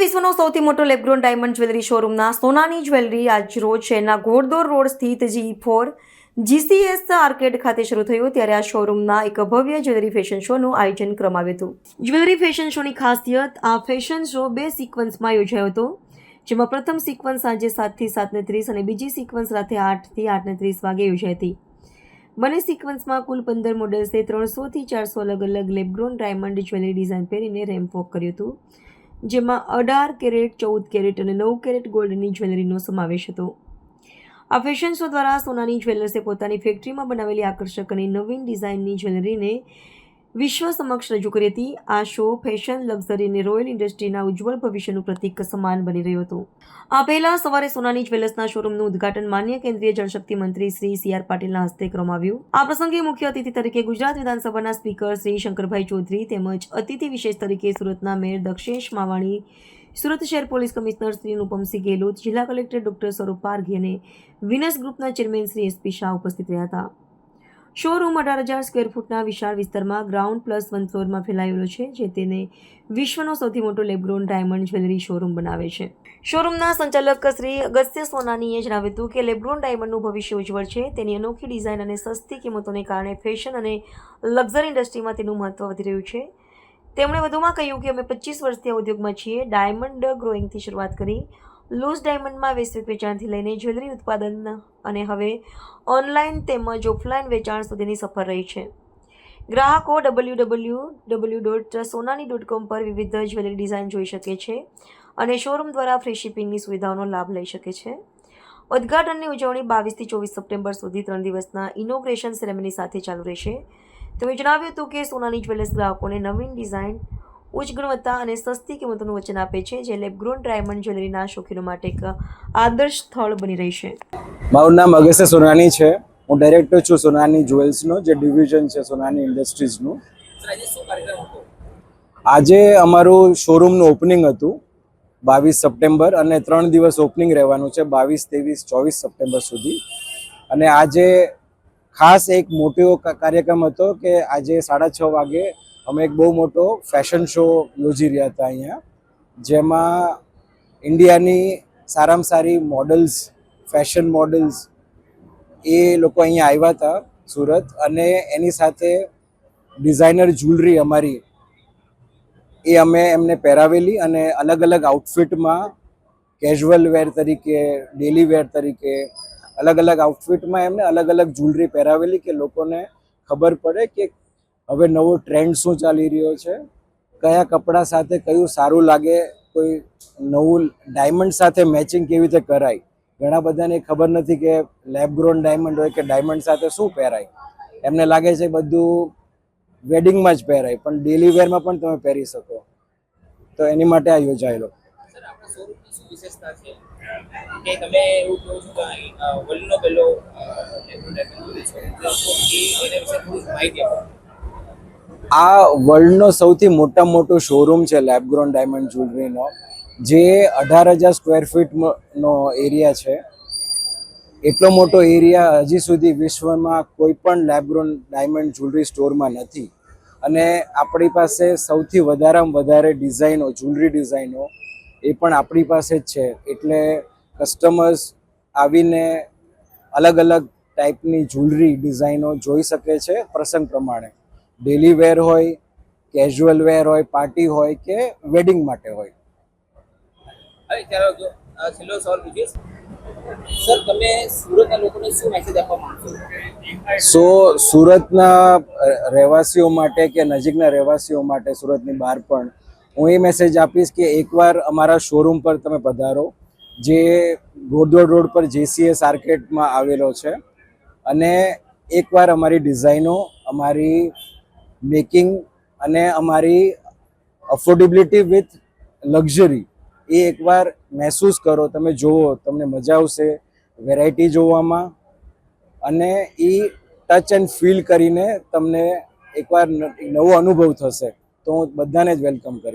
વિશ્વનો સૌથી મોટો લેબગ્રોન ડાયમંડ જ્વેલરી શોરૂમના સોનાની જ્વેલરી આજ રોજ શહેરના ઘોડદોર રોડ સ્થિત જી ફોર જીસીએસ આર્કેડ ખાતે શરૂ થયું. ત્યારે આ શોરૂમના એક ભવ્ય જ્વેલરી ફેશન શોનું આયોજન કરવામાં હતું. જ્વેલરી ફેશન શોની ખાસિયત, આ ફેશન શો બે સિક્વન્સમાં યોજાયો હતો, જેમાં પ્રથમ સિક્વન્સ સાંજે સાતથી સાતને ત્રીસ અને બીજી સિક્વન્સ રાતે આઠથી આઠને ત્રીસ વાગે યોજાઈ હતી. બંને સિક્વન્સમાં કુલ પંદર મોડલ્સે ત્રણસોથી ચારસો અલગ અલગ lab grown diamond jewellery design પહેરીને રેમ્પ વોક કર્યું હતું. જેમાં અઢાર કેરેટ, ચૌદ કેરેટ અને નવ કેરેટ ગોલ્ડની જ્વેલરીનો સમાવેશ હતો. આ ફેશન શો દ્વારા સોનાની જ્વેલર્સે પોતાની ફેક્ટરીમાં બનાવેલી આકર્ષક અને નવીન ડિઝાઇનની જ્વેલરીને વિશ્વ સમક્ષ રજૂ કરી હતી. આ શો ફેશન લક્ઝરી અને રોયલ ઇન્ડસ્ટ્રીના ઉજ્જવળ ભવિષ્યનું પ્રતીક સમાન બની રહ્યું હતું. આ પહેલા સવારે સોનાની જ્વેલર્સના શોરૂમનું ઉદ્ઘાટન માન્ય કેન્દ્રીય જળશક્તિ મંત્રી શ્રી સી આર પાટીલના હસ્તે કરવામાં આવ્યું. આ પ્રસંગે મુખ્ય અતિથિ તરીકે ગુજરાત વિધાનસભાના સ્પીકર શ્રી શંકરભાઈ ચૌધરી તેમજ અતિથિ વિશેષ તરીકે સુરતના મેયર દક્ષેશ માવાણી, સુરત શહેર પોલીસ કમિશનર શ્રી અનુપમસિંહ ગેહલોત, જિલ્લા કલેક્ટર ડોક્ટર સ્વરૂપ પારઘી અને વિનસ ગ્રુપના ચેરમેન શ્રી એસપી શાહ ઉપસ્થિત રહ્યા હતા. શોરૂમ અઢાર હજાર સ્ક્વેર ફૂટના વિશાળ વિસ્તારમાં ગ્રાઉન્ડ પ્લસ વન ફ્લોરમાં ફેલાયેલો છે, જે તેને વિશ્વનો સૌથી મોટો લેબગ્રોન ડાયમંડ જ્વેલરી શોરૂમ બનાવે છે. શોરૂમના સંચાલક શ્રી અગસ્ત્ય સોનાનીએ જણાવ્યું હતું કે લેબ્રોન ડાયમંડનું ભવિષ્ય ઉજ્જવળ છે, તેની અનોખી ડિઝાઇન અને સસ્તી કિંમતોને કારણે ફેશન અને લક્ઝરી ઇન્ડસ્ટ્રીમાં તેનું મહત્વ વધી રહ્યું છે. તેમણે વધુમાં કહ્યું કે અમે પચીસ વર્ષથી આ ઉદ્યોગમાં છીએ, ડાયમંડ ગ્રોઈંગથી શરૂઆત કરી લૂઝ ડાયમંડમાં વૈશ્વિક વેચાણથી લઈને જ્વેલરી ઉત્પાદન અને હવે ઓનલાઈન તેમજ ઓફલાઈન વેચાણ સુધીની સફર રહી છે. ગ્રાહકો W W W dot Sonani dot com પર વિવિધ જ્વેલરી ડિઝાઇન જોઈ શકે છે અને શોરૂમ દ્વારા ફ્રી શિપિંગની સુવિધાઓનો લાભ લઈ શકે છે. ઉદ્ઘાટનની ઉજવણી બાવીસથી ચોવીસ સપ્ટેમ્બર સુધી ત્રણ દિવસના ઇનોગ્રેશન સેરેમની સાથે ચાલુ રહેશે. તેમણે જણાવ્યું હતું કે સોનાની જ્વેલર્સ ગ્રાહકોને નવીન ડિઝાઇન ઉચ્ચ ગુણવત્તા અને સસ્તી કિંમતોનું વચન આપે છે, જે લેબગ્રોન ડાયમંડ જ્વેલરીના શોખીનો માટે એક આદર્શ સ્થળ બની રહી છે. મારું નામ અગસ્ય સોનાની છે. હું ડાયરેક્ટર છું સોનાની જ્વેલ્સનો જે ડિવિઝન છે સોનાની ઇન્ડસ્ટ્રીઝનું આજે અમારું શોરૂમનું ઓપનિંગ હતું બાવીસ સપ્ટેમ્બર અને ત્રણ દિવસ ઓપનિંગ રહેવાનું છે બાવીસ, ત્રેવીસ, ચોવીસ સપ્ટેમ્બર સુધી. અને આજે ખાસ એક મોટો કાર્યક્રમ હતો કે આજે સાડા છ વાગે અમે એક બહુ મોટો ફેશન શો યોજી રહ્યા હતા અહીંયા, જેમાં ઇન્ડિયાની સારામાં સારી મોડલ્સ ફેશન મોડલ્સ એ લોકો અહીંયા આવ્યા હતા સુરત અને એની સાથે ડિઝાઇનર જ્વેલરી અમારી એ અમે એમને પહેરાવેલી અને અલગ અલગ આઉટફિટમાં કેઝ્યુઅલ વેર તરીકે ડેલી વેર તરીકે, અલગ અલગ આઉટફિટમાં એમને અલગ અલગ જ્વેલરી પહેરાવેલી કે લોકોને ખબર પડે કે હવે નવો ટ્રેન્ડ શું ચાલી રહ્યો છે? કયા કપડાં સાથે કયું સારું લાગે? કોઈ નવું ડાયમંડ સાથે મેચિંગ કેવી રીતે કરાય? ઘણા બધાને ખબર નથી કે લેબ ગ્રોન ડાયમંડ હોય કે ડાયમંડ સાથે શું પહેરાય. એમને લાગે છે બધું વેડિંગમાં જ પહેરાય, પણ ડેલી વેરમાં પણ તમે પહેરી શકો. તો એની માટે આ યોજાયેલો. કે તમે આ વર્લ્ડનો સૌથી મોટા મોટો શોરૂમ છે લેબગ્રોન ડાયમંડ જ્વેલરીનો જે અઢાર હજાર સ્ક્વેર ફીટનો એરિયા છે. એટલો મોટો એરિયા હજી સુધી વિશ્વમાં કોઈ પણ લેબગ્રોન ડાયમંડ જ્વેલરી સ્ટોરમાં નથી. અને આપણી પાસે સૌથી વધારેમાં વધારે ડિઝાઇનો જ્વેલરી ડિઝાઇનો એ પણ આપણી પાસે જ છે. એટલે કસ્ટમર્સ આવીને અલગ અલગ ટાઈપની જ્વેલરી ડિઝાઇનો જોઈ શકે છે પ્રસંગ પ્રમાણે. ડેલી વેર હોય કેઝ્યુઅલ વેર હોય પાર્ટી હોય કે વેડિંગ માટે હોય? હવે ત્યારે જો અ, છેલ્લો સવાલ પૂછીશ સર તમે સુરતના લોકોને શું મેસેજ આપવા માંગશો સો સુરતના રહેવાસીઓ માટે કે નજીકના રહેવાસીઓ માટે સુરતની બહાર પણ હું એ મેસેજ આપીશ કે એકવાર અમારા શોરૂમ પર તમે પધારો જે ગોરદોડ રોડ પર જેસીએસ આર્કેટમાં આવેલો છે અને એકવાર અમારી ડિઝાઇનો અમારી મેકિંગ અને અમારી અફોર્ડેબિલિટી વિથ લક્ઝરી એ એકવાર મહેસૂસ કરો, તમે જુઓ, તમને મજા આવશે વેરાયટી જોવામાં અને એ ટચ એન્ડ ફીલ કરીને તમને એકવાર નવો અનુભવ થશે. તો હું બધાને જ વેલકમ કરીશ.